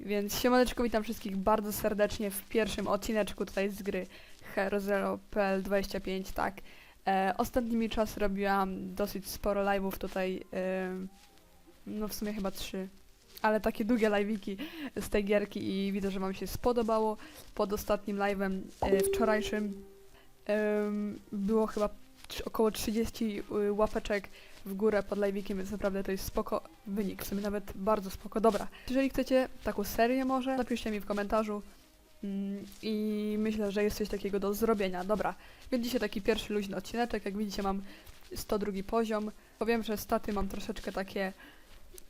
Więc siemaneczko, witam wszystkich bardzo serdecznie w pierwszym odcineczku tutaj z gry Hero0.pl25, tak. E, ostatnimi czas robiłam dosyć sporo live'ów tutaj, e, no w sumie chyba trzy, ale takie długie live'iki z tej gierki i widzę, że wam się spodobało. Pod ostatnim live'em e, wczorajszym em, było chyba około 30 y, łapeczek w górę pod live'ikiem, więc naprawdę to jest spoko wynik, w sumie nawet bardzo spoko. Dobra, jeżeli chcecie taką serię może, napiszcie mi w komentarzu mm, i myślę, że jest coś takiego do zrobienia. Dobra, więc dzisiaj taki pierwszy luźny odcineczek, jak widzicie mam 102 poziom. Powiem, że staty mam troszeczkę takie,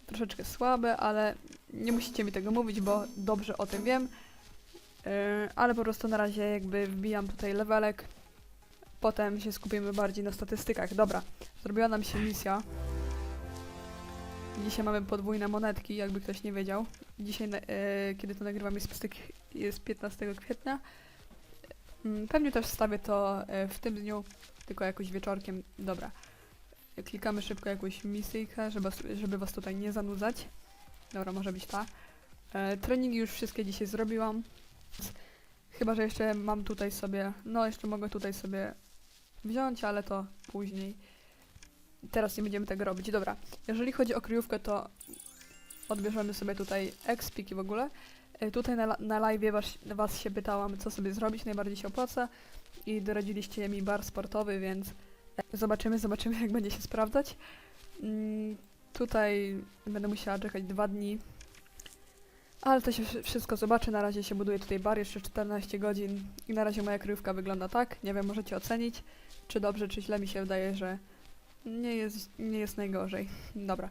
troszeczkę słabe, ale nie musicie mi tego mówić, bo dobrze o tym wiem. Yy, ale po prostu na razie jakby wbijam tutaj levelek, potem się skupimy bardziej na statystykach. Dobra, zrobiła nam się misja. Dzisiaj mamy podwójne monetki, jakby ktoś nie wiedział. Dzisiaj, e, kiedy to nagrywam, jest, pystyk- jest 15 kwietnia. Mm, Pewnie też wstawię to e, w tym dniu, tylko jakoś wieczorkiem. Dobra. Klikamy szybko jakąś misyjkę, żeby, żeby was tutaj nie zanudzać. Dobra, może być ta. E, treningi już wszystkie dzisiaj zrobiłam. Chyba, że jeszcze mam tutaj sobie, no jeszcze mogę tutaj sobie wziąć, ale to później. Teraz nie będziemy tego robić. Dobra, jeżeli chodzi o kryjówkę, to odbierzemy sobie tutaj expik i w ogóle. E, Tutaj na, na live was, was się pytałam, co sobie zrobić, najbardziej się opłaca i doradziliście mi bar sportowy, więc e, zobaczymy, zobaczymy jak będzie się sprawdzać. Mm, tutaj będę musiała czekać dwa dni, ale to się wszy- wszystko zobaczy. Na razie się buduje tutaj bar jeszcze 14 godzin i na razie moja kryjówka wygląda tak. Nie wiem, możecie ocenić, czy dobrze, czy źle mi się wydaje, że nie jest, nie jest najgorzej. Dobra.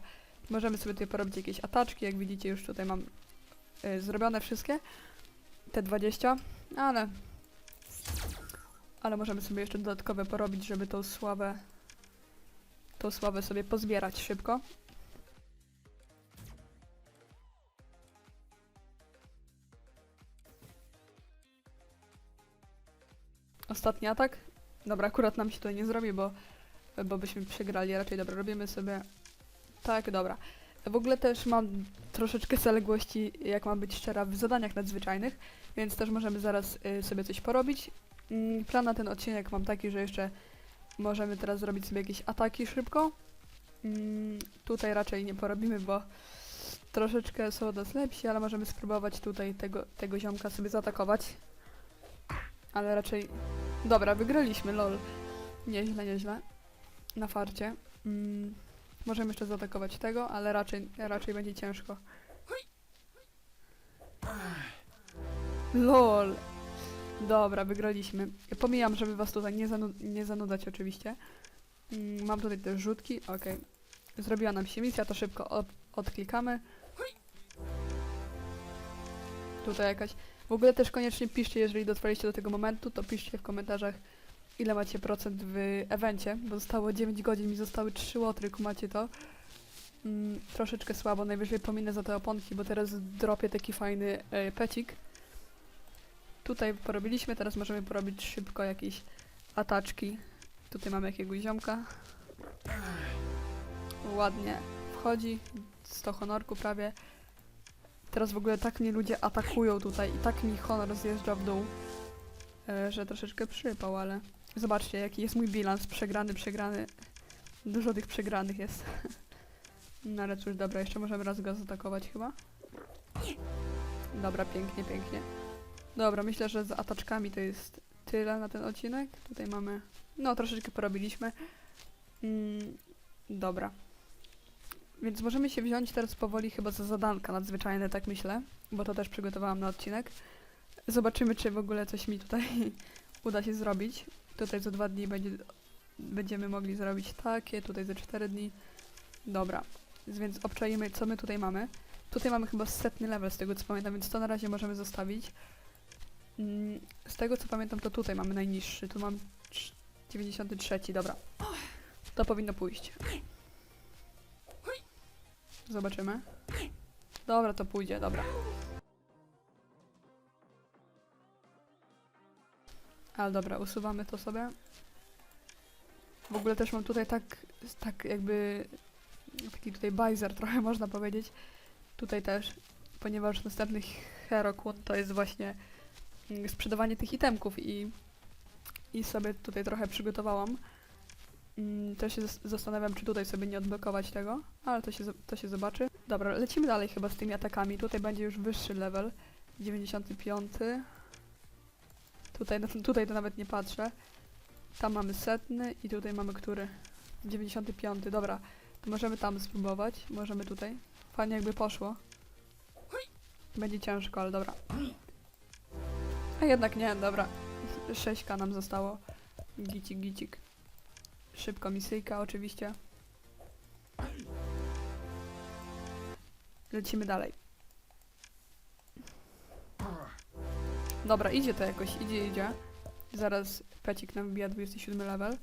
Możemy sobie tutaj porobić jakieś ataczki. Jak widzicie, już tutaj mam y, zrobione wszystkie. Te 20, ale. Ale możemy sobie jeszcze dodatkowe porobić, żeby tą sławę. Tą sławę sobie pozbierać szybko. Ostatni atak. Dobra, akurat nam się tutaj nie zrobi, bo bo byśmy przegrali raczej. Dobra, robimy sobie tak, dobra. W ogóle też mam troszeczkę zaległości, jak mam być szczera, w zadaniach nadzwyczajnych, więc też możemy zaraz y, sobie coś porobić. Mm, plan na ten odcinek mam taki, że jeszcze możemy teraz zrobić sobie jakieś ataki szybko. Mm, tutaj raczej nie porobimy, bo troszeczkę są od nas lepsi, ale możemy spróbować tutaj tego, tego ziomka sobie zaatakować. Ale raczej... Dobra, wygraliśmy, lol. Nieźle, nieźle na farcie. Mm, możemy jeszcze zaatakować tego, ale raczej, raczej będzie ciężko. LOL! Dobra, wygraliśmy. Pomijam, żeby was tutaj nie, zanu nie zanudzać oczywiście. Mm, mam tutaj też rzutki, okej. Zrobiła nam się misja, to szybko od odklikamy. Tutaj jakaś... W ogóle też koniecznie piszcie, jeżeli dotrwaliście do tego momentu, to piszcie w komentarzach, ile macie procent w evencie, bo zostało 9 godzin, mi zostały 3 łotry, macie to. Mm, troszeczkę słabo, najwyżej pominę za te oponki, bo teraz dropię taki fajny e, pecik. Tutaj porobiliśmy, teraz możemy porobić szybko jakieś ataczki. Tutaj mamy jakiegoś ziomka. Ładnie wchodzi, 100 honorku prawie. Teraz w ogóle tak mnie ludzie atakują tutaj i tak mi honor zjeżdża w dół, e, że troszeczkę przypał, ale zobaczcie jaki jest mój bilans, przegrany, przegrany. Dużo tych przegranych jest. No ale cóż, dobra, jeszcze możemy raz go zaatakować chyba. Dobra, pięknie, pięknie. Dobra, myślę, że z ataczkami to jest tyle na ten odcinek. Tutaj mamy, no troszeczkę porobiliśmy. Mm, dobra. Więc możemy się wziąć teraz powoli chyba za zadanka nadzwyczajne, tak myślę, bo to też przygotowałam na odcinek. Zobaczymy, czy w ogóle coś mi tutaj uda się zrobić. Tutaj za dwa dni będzie, będziemy mogli zrobić takie, tutaj za cztery dni. Dobra, więc obczajmy, co my tutaj mamy. Tutaj mamy chyba setny level, z tego co pamiętam, więc to na razie możemy zostawić. Mm, Z tego co pamiętam, to tutaj mamy najniższy. Tu mam trz- 93, dobra. To powinno pójść. Zobaczymy. Dobra, to pójdzie, dobra. Ale dobra, usuwamy to sobie. W ogóle też mam tutaj tak, tak jakby taki tutaj bajzer trochę można powiedzieć. Tutaj też ponieważ następny Hero Kun to jest właśnie mm, sprzedawanie tych itemków i, i sobie tutaj trochę przygotowałam. Mm, Też się zas- zastanawiam, czy tutaj sobie nie odblokować tego, ale to się, to się zobaczy. Dobra, lecimy dalej chyba z tymi atakami. Tutaj będzie już wyższy level, 95. Tutaj, tutaj to nawet nie patrzę. Tam mamy setny i tutaj mamy który? 95. Dobra, to możemy tam spróbować. Możemy tutaj. Fajnie jakby poszło. Będzie ciężko, ale dobra. A jednak nie, dobra. 6k nam zostało. Gicik, gicik. Szybko misyjka oczywiście. Lecimy dalej. Dobra, idzie to jakoś, idzie, idzie. Zaraz pecik nam wbija 27 level.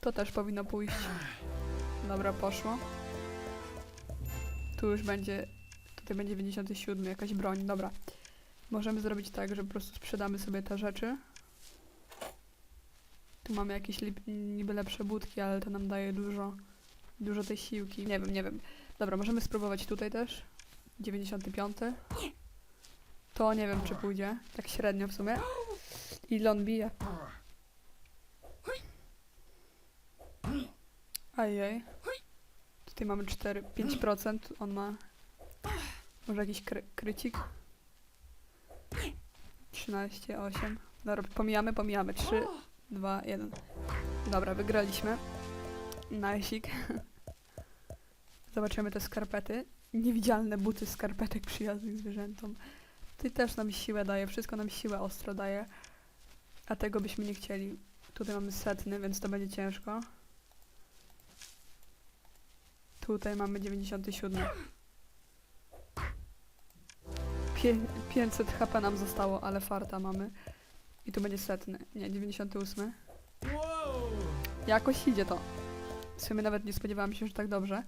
To też powinno pójść. Dobra, poszło. Tu już będzie, tutaj będzie 97, jakaś broń, dobra. Możemy zrobić tak, że po prostu sprzedamy sobie te rzeczy. Mamy jakieś niby lepsze budki, ale to nam daje dużo, dużo tej siłki. Nie wiem, nie wiem. Dobra, możemy spróbować tutaj też. 95. To nie wiem, czy pójdzie. Tak średnio w sumie. Ile on bije? Ajej. Tutaj mamy 4, 5%. On ma. Może jakiś kry, krycik? 13, 8. Dobra, pomijamy, pomijamy. 3, 2, 1. Dobra, wygraliśmy. Najsik. Zobaczymy te skarpety. Niewidzialne buty skarpetek przyjaznych zwierzętom. Ty też nam siłę daje, wszystko nam siłę ostro daje. A tego byśmy nie chcieli. Tutaj mamy setny, więc to będzie ciężko. Tutaj mamy 97. Pię 500 HP nam zostało, ale farta mamy. I tu będzie setny. Nie, 98. Jakoś idzie to. W sumie nawet nie spodziewałam się, że tak dobrze.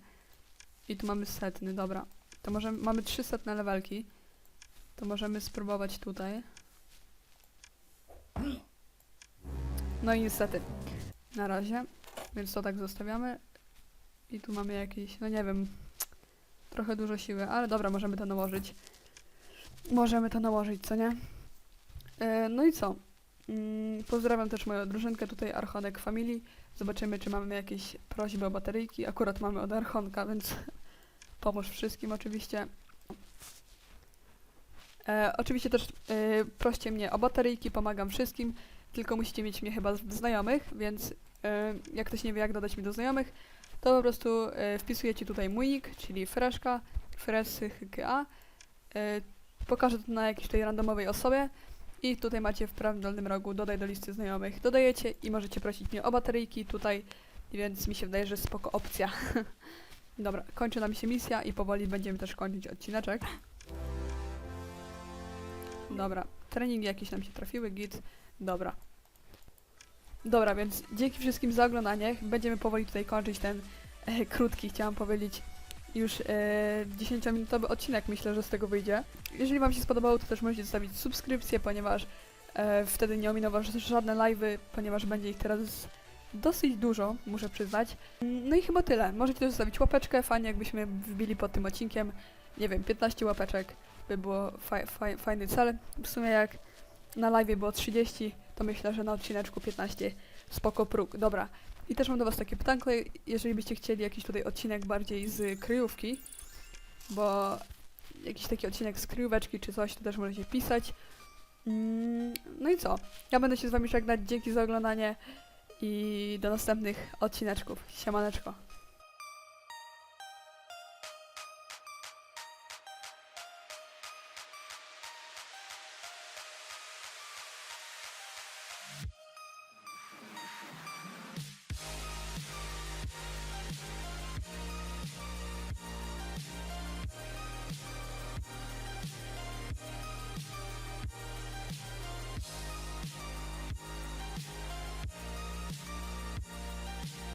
I tu mamy setny, dobra. To może mamy trzy setne levelki. To możemy spróbować tutaj. No i niestety. Na razie. Więc to tak zostawiamy. I tu mamy jakieś, no nie wiem, trochę dużo siły, ale dobra, możemy to nałożyć. Możemy to nałożyć, co nie? E, no i co? Mm, pozdrawiam też moją drużynkę tutaj, Archonek Family. Zobaczymy, czy mamy jakieś prośby o bateryjki. Akurat mamy od Archonka, więc pomóż wszystkim oczywiście. E, oczywiście też e, proście mnie o bateryjki, pomagam wszystkim, tylko musicie mieć mnie chyba znajomych, więc e, jak ktoś nie wie, jak dodać mi do znajomych, to po prostu e, wpisujecie tutaj mój nick, czyli freszka, fresyhka. E, pokażę to na jakiejś tej randomowej osobie i tutaj macie w prawym dolnym rogu dodaj do listy znajomych. Dodajecie i możecie prosić mnie o bateryjki tutaj, więc mi się wydaje, że spoko opcja. Dobra, kończy nam się misja i powoli będziemy też kończyć odcineczek. Dobra, treningi jakieś nam się trafiły, git. Dobra. Dobra, więc dzięki wszystkim za oglądanie. Będziemy powoli tutaj kończyć ten e, krótki, chciałam powiedzieć, już e, 10-minutowy odcinek. Myślę, że z tego wyjdzie. Jeżeli Wam się spodobało, to też możecie zostawić subskrypcję, ponieważ e, wtedy nie ominą Was żadne live'y, ponieważ będzie ich teraz dosyć dużo, muszę przyznać. No i chyba tyle. Możecie też zostawić łapeczkę, fajnie jakbyśmy wbili pod tym odcinkiem, nie wiem, 15 łapeczek by było faj, faj, fajny cel. W sumie jak na live było 30, to myślę, że na odcineczku 15 spoko próg. Dobra. I też mam do Was takie pytanko, jeżeli byście chcieli jakiś tutaj odcinek bardziej z kryjówki, bo jakiś taki odcinek z kryjóweczki czy coś, to też możecie pisać. Mm, No i co? Ja będę się z Wami żegnać. Dzięki za oglądanie i do następnych odcineczków. Siemaneczko.